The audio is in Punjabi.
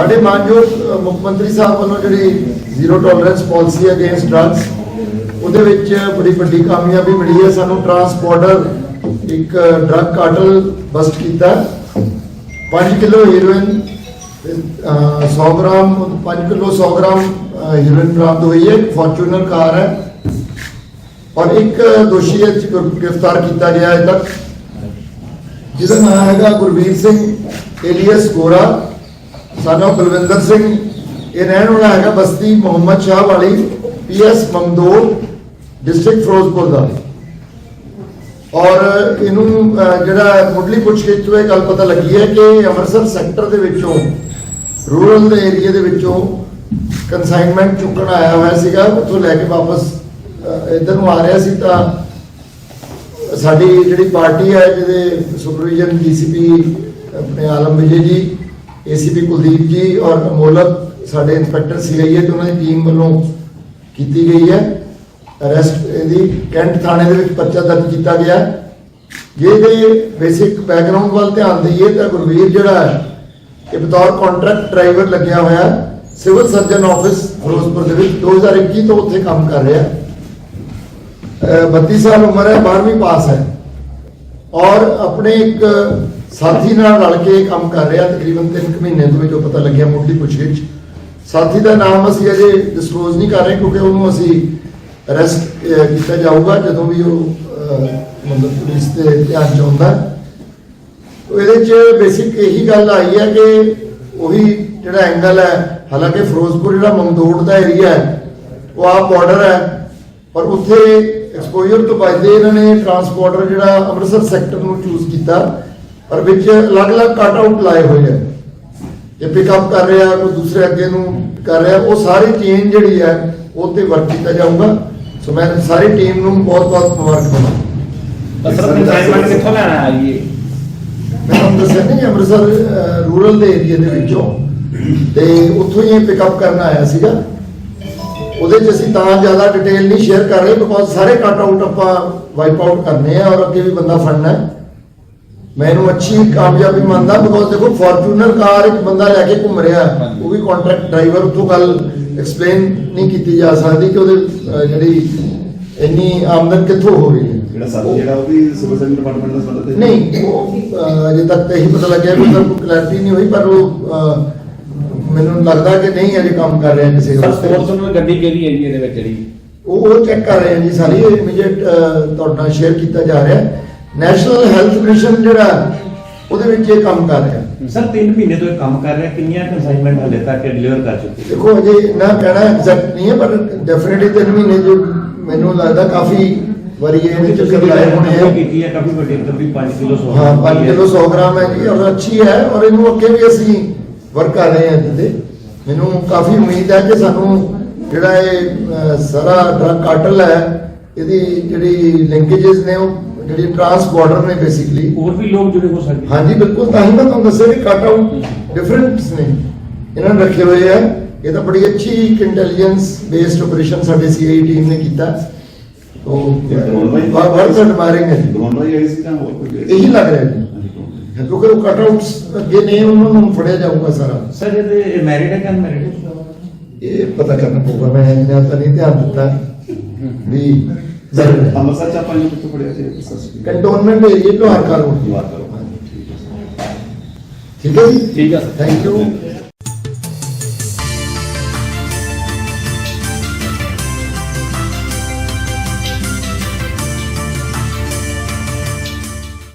ਸਾਡੇ ਮਾਨਯੋਗ ਮੁੱਖ ਮੰਤਰੀ ਸਾਹਿਬ ਵੱਲੋਂ ਜਿਹੜੀ zero tolerance policy against drugs ਉਹਦੇ ਵਿੱਚ ਬੜੀ ਵੱਡੀ ਕਾਮਯਾਬੀ ਮਿਲੀ ਹੈ। ਸਾਨੂੰ ਟਰਾਂਸਪੋਰਟਰ ਇੱਕ ਡਰੱਗ ਕਾਰਟਲ ਬਸਟ ਕੀਤਾ। 5 kilo heroin 100 gram 5 kilo 100 gram heroin ਬਰਾਮਦ ਹੋਈ ਹੈ। ਫੋਰਚੂਨਰ ਕਾਰ ਹੈ। ਔਰ ਇੱਕ ਦੋਸ਼ੀ ਇਹ ਗ੍ਰਿਫਤਾਰ ਕੀਤਾ ਗਿਆ ਹੈ। ਤੱਕ ਜਿਹਦਾ ਨਾਮ ਹੈਗਾ ਗੁਰਵੀਰ ਸਿੰਘ ਏਲੀਅਸ ਗੋਰਾ। ਸਾਨੂੰ ਬਲਵਿੰਦਰ ਸਿੰਘ ਇਹ ਰਹਿਣ ਵਾਲਾ ਹੈਗਾ ਬਸਤੀ ਮੁਹੰਮਦ ਸ਼ਾਹ ਵਾਲੀ ਪੀਐਸ ਮਮਦੂਰ ਡਿਸਟ੍ਰਿਕਟ ਫਿਰੋਜ਼ਪੁਰ ਦਾ। ਔਰ ਇਹਨੂੰ ਜਿਹੜਾ ਮੁੱਢਲੀ ਪੁੱਛਗਿੱਛ ਤੋਂ ਇਹ ਗੱਲ ਪਤਾ ਲੱਗੀ ਹੈ ਕਿ ਅੰਮ੍ਰਿਤਸਰ ਸੈਕਟਰ ਦੇ ਵਿੱਚੋਂ ਰੂਰਲ ਦੇ ਏਰੀਆ ਦੇ ਵਿੱਚੋਂ ਕਨਸਾਈਨਮੈਂਟ ਚੁੱਕਣ ਆਇਆ ਹੋਇਆ ਸੀਗਾ ਉੱਥੋਂ ਲੈ ਕੇ ਵਾਪਸ ਅਹ, ਇੱਧਰ ਨੂੰ ਆ ਰਿਹਾ ਸੀ ਤਾਂ ਸਾਡੀ ਜਿਹੜੀ ਪਾਰਟੀ ਹੈ ਜਿਹਦੇ ਸੁਪਰਵੀਜ਼ਨ ਡੀਸੀਪੀ ਆਪਣੇ ਆਲਮ ਵਿਜੇ ਜੀ ਏਸੀਪੀ ਕੁਲਦੀਪ ਜੀ ਔਰ ਅਮੋਲਕ ਸਾਡੇ ਇੰਸਪੈਕਟਰ ਸੀਆਈਏ ਤੇ ਉਹਨਾਂ ਦੀ ਟੀਮ ਵੱਲੋਂ ਕੀਤੀ ਗਈ ਹੈ। ਅਰੈਸਟ ਇਹਦੀ ਕੈਂਟ ਥਾਣੇ ਦੇ ਵਿੱਚ ਪਰਚਾ ਦਰਜ ਕੀਤਾ ਗਿਆ ਜੇ ਇਹਦੇ ਬੇਸਿਕ ਬੈਕਗ੍ਰਾਉਂਡ ਵੱਲ ਧਿਆਨ ਦਈਏ ਤਾਂ ਗੁਰਵੀਰ ਜਿਹੜਾ ਹੈ, ਇਹ ਬਤੌਰ ਕੰਟਰੈਕਟ ਡਰਾਈਵਰ ਲੱਗਿਆ ਹੋਇਆ ਸਿਵਲ ਸਰਜਨ ਆਫਿਸ ਫਿਰੋਜ਼ਪੁਰ ਦੇ ਵਿੱਚ 2021 ਤੋਂ ਉੱਥੇ ਕੰਮ ਕਰ ਰਿਹਾ ਹੈ। 32 ਸਾਲ ਉਮਰ ਹੈ 12ਵੀਂ ਪਾਸ ਹੈ। ਔਰ ਆਪਣੇ ਇੱਕ ਸਾਥੀ ਨਾਲ ਰਲ ਕੇ ਕੰਮ ਕਰ ਰਿਹਾ, ਤਕਰੀਬਨ 3 ਮਹੀਨੇ ਤੋਂ ਜੋ ਪਤਾ ਲੱਗਿਆ ਮੁੱਢਲੀ ਪੁੱਛਗਿੱਛ। ਸਾਥੀ ਦਾ ਨਾਮ ਅਸੀਂ ਅਜੇ ਡਿਸਕਲੋਜ਼ ਨਹੀਂ ਕਰ ਰਹੇ ਕਿਉਂਕਿ ਉਹਨੂੰ ਅਸੀਂ ਅਰੈਸਟ ਕੀਤਾ ਜਾਊਗਾ ਜਦੋਂ ਵੀ ਉਹ ਮਤਲਬ ਪੁਲਿਸ ਦੇ ਧਿਆਨ ਚ ਆਉਂਦਾ। ਇਹਦੇ ਚ ਬੇਸਿਕ ਇਹੀ ਗੱਲ ਆਈ ਹੈ ਕਿ ਉਹੀ ਜਿਹੜਾ ਐਂਗਲ ਹੈ, ਹਾਲਾਂਕਿ ਫਿਰੋਜ਼ਪੁਰ ਜਿਹੜਾ ਮਮਦੋੜ ਦਾ ਏਰੀਆ ਹੈ, ਉਹ ਆ ਬਾਰਡਰ ਹੈ, ਪਰ ਉੱਥੇ ਐਕਸਪੋਜ਼ਰ ਤੋਂ ਬਚਦੇ ਇਹਨਾਂ ਨੇ ਟਰਾਂਸਪੋਰਟਰ ਜਿਹੜਾ ਅੰਮ੍ਰਿਤਸਰ ਸੈਕਟਰ ਨੂੰ ਚੂਜ਼ ਕੀਤਾ। ਪਰ ਵਿੱਚ ਅਲੱਗ-ਅਲੱਗ ਕੱਟ ਆਊਟ ਲਾਏ ਹੋਏ ਹੈ ਇਹ ਪਿਕਅਪ ਕਰ ਰਿਹਾ ਕੋਈ ਦੂਸਰੇ ਅੱਗੇ ਨੂੰ ਕਰ ਰਿਹਾ ਉਹ ਸਾਰੀ ਚੇਨ ਜਿਹੜੀ ਹੈ ਉਹ ਤੇ ਵਰਕ ਕੀਤਾ ਜਾਊਗਾ। ਸੋ ਮੈਂ ਸਾਰੀ ਟੀਮ ਨੂੰ ਬਹੁਤ-ਬਹੁਤ ਮੁਬਾਰਕ ਦਿੰਦਾ। ਸਰ ਕੰਸਾਈਨਮੈਂਟ ਕਿੱਥੋਂ ਲੈਣਾ ਹੈ ਜੀ? ਮੈਂ ਤੁਹਾਨੂੰ ਦੱਸਿਆ ਨਹੀਂ ਅੰਮ੍ਰਿਤਸਰ ਰੂਰਲ ਦੇ ਏਰੀਆ ਦੇ ਵਿੱਚੋਂ। ਤੇ ਉੱਥੋਂ ਹੀ ਪਿਕਅਪ ਕਰਨ ਆਇਆ ਸੀਗਾ। ਉਹਦੇ 'ਚ ਅਸੀਂ ਤਾਂ ਜ਼ਿਆਦਾ ਡਿਟੇਲ ਨਹੀਂ ਸ਼ੇਅਰ ਕਰ ਰਹੇ ਬਿਕੋਜ਼ ਸਾਰੇ ਕੱਟ ਆਊਟ ਆਪਾਂ ਵਾਈਪ ਆਊਟ ਕਰਨੇ ਆ ਔਰ ਅੱਗੇ ਵੀ ਬੰਦਾ ਫੜਨਾ ਹੈ। ਮੈਂ ਇਹਨੂੰ ਅੱਛੀ ਕਾਮਯਾਬੀ ਮੰਨਦਾ ਬਿਕੋਜ਼ ਦੇਖੋ ਫੋਰਚੂਨਰ ਕਾਰ ਇੱਕ ਬੰਦਾ ਲੈ ਕੇ ਘੁੰਮ ਰਿਹਾ। ਉਹ ਵੀ ਕੰਟਰੈਕਟ ਡਰਾਈਵਰ ਉੱਥੋਂ ਗੱਲ ਐਕਸਪਲੇਨ ਨਹੀਂ ਕੀਤੀ ਜਾ ਸਕਦੀ ਕਿ ਉਹਦੇ ਜਿਹੜੀ ਇੰਨੀ ਆਮਦਨ ਕਿੱਥੋਂ ਹੋ ਰਹੀ ਹੈ। ਜਿਹੜਾ ਸਾਥੀ ਜਿਹੜਾ ਉਹ ਵੀ ਸਿਵਲ ਡਿਪਾਰਟਮੈਂਟ ਦਾ ਸੰਬੰਧ ਨਹੀਂ ਉਹ ਅਜੇ ਤੱਕ ਤਾਂ ਇਹੀ ਪਤਾ ਲੱਗਿਆ ਕਿ ਉਹਦਾ ਕੋਈ ਕਲੈਰਿਟੀ ਨਹੀਂ ਹੋਈ ਪਰ ਉਹ ਅਹ, ਮੈਨੂੰ ਲੱਗਦਾ ਕਿ ਨਹੀਂ ਅਜੇ ਕੰਮ ਕਰ ਰਿਹਾ ਕਿਸੇ ਸਪੋਰਟਸ ਨੂੰ ਗੱਡੀ ਕਿਹੜੀ ਹੈ ਜੀ ਇਹਦੇ ਵਿੱਚ ਜਿਹੜੀ? ਉਹ ਉਹ ਚੈੱਕ ਕਰ ਰਹੇ ਹਾਂ ਜੀ ਸਾਰੀ ਇਮੀਡੀਏਟ ਤੁਹਾਡੇ ਸ਼ੇਅਰ ਕੀਤਾ ਜਾ ਰਿਹਾ। ਨੈਸ਼ਨਲ ਹੈਲਥ ਮਿਸ਼ਨ ਜਿਹੜਾ ਉਹਦੇ ਵਿੱਚ ਇਹ ਕੰਮ ਕਰ ਰਿਹਾ। ਸਰ 3 ਮਹੀਨੇ ਤੋਂ ਇਹ ਕੰਮ ਕਰ ਰਿਹਾ ਕਿੰਨੀਆਂ ਕਨਸਾਈਨਮੈਂਟ ਹਲੇ ਤੱਕ ਡਿਲੀਵਰ ਕਰ ਚੁੱਕੇ ਦੇਖੋ ਅਜੇ ਨਾ ਕਹਿਣਾ ਐਗਜ਼ੈਕਟ ਨਹੀਂ ਹੈ ਪਰ ਡੈਫੀਨਿਟਲੀ ਤਿੰਨ ਮਹੀਨੇ ਜੋ ਮੈਨੂੰ ਲੱਗਦਾ ਕਾਫੀ ਵਾਰੀ ਇਹਦੇ ਚੱਕਰ ਲਾਏ ਹੋਣੇ ਆ। ਕੀਤੀ ਹੈ? ਕਾਫੀ ਵੱਡੀ ਵੀ 5 ਕਿਲੋ ਸੌ ਹਾਂ 5 ਕਿਲੋ 100 ਗ੍ਰਾਮ ਹੈ ਜੀ ਔਰ ਅੱਛੀ ਹੈ ਔਰ ਇਹਨੂੰ ਅੱਗੇ ਵੀ ਅਸੀਂ ਵਰਕ ਕਰ ਰਹੇ ਹਾਂ ਤੇ। ਮੈਨੂੰ ਕਾਫੀ ਉਮੀਦ ਹੈ ਕਿ ਸਾਨੂੰ ਜਿਹੜਾ ਇਹ ਸਾਰਾ ਡਰਗ ਕਾਰਟਲ ਹੈ ਇਹਦੀ ਜਿਹੜੀ ਲਿੰਕੇजेस ਨੇ ਉਹ ਜਿਹੜੀ ਟਰਾਂਸ ਬਾਰਡਰ ਨੇ ਬੇਸਿਕਲੀ ਹੋਰ ਵੀ ਲੋਕ ਜੁੜੇ ਹੋ ਸਕਦੇ। ਹਾਂਜੀ ਬਿਲਕੁਲ। ਤਾਂ ਹੀ ਮੈਂ ਤੁਹਾਨੂੰ ਦੱਸਿਆ ਕਿ ਕੱਟ ਆਊਟ ਡਿਫਰੈਂਟਸ ਨੇ। ਇਹਨਾਂ ਨੇ ਰੱਖੇ ਹੋਏ ਆ। ਇਹ ਤਾਂ ਬੜੀ ਅੱਛੀ ਇੱਕ ਇੰਟੈਲੀਜੈਂਸ ਬੇਸਡ ਆਪਰੇਸ਼ਨ ਸਾਡੇ ਸੀਆਈ ਟੀਮ ਨੇ ਕੀਤਾ। ਤੋ ਬਹੁਤ ਹੈ ਜੀ। ਦੋਨੋਂ ਹੀ। ਸੀ ਜਾਂ ਹੋਰ ਕੋਈ ਇਹੀ ਲੱਗ ਰਿਹਾ ਜੀ। ਕਿਉਂਕਿ ਉਹ ਕੱਟ ਆਊਟਸ ਅੱਗੇ ਨੇ ਉਹਨਾਂ ਨੂੰ ਫੜਿਆ ਜਾਊਗਾ ਸਾਰਾ। ਸਰ ਇਹਦੇ ਮੈਰਿਡ ਹੈ ਕਿ ਅਨਮੈਰਿਡ ਹੈ ਇਹ ਪਤਾ ਕਰਨਾ ਪਊਗਾ। ਮੈਂ ਇਹਨਾਂ ਤਾਂ ਨਹੀਂ ਧਿਆਨ ਦਿੱਤਾ। ਵੀ ਸਰ ਅੰਮ੍ਰਿਤਸਰ ਚ ਆਪਾਂ ਨੂੰ ਕਿੱਥੋਂ ਪੜਿਆ ਸੀ ਕੰਟੋਨਮੈਂਟ ਏਰੀਆ ਤੋਂ ਹਰ ਕਾਰ ਠੀਕ ਹੈ ਠੀਕ ਹੈ ਜੀ? ਠੀਕ ਹੈ ਥੈਂਕ ਯੂ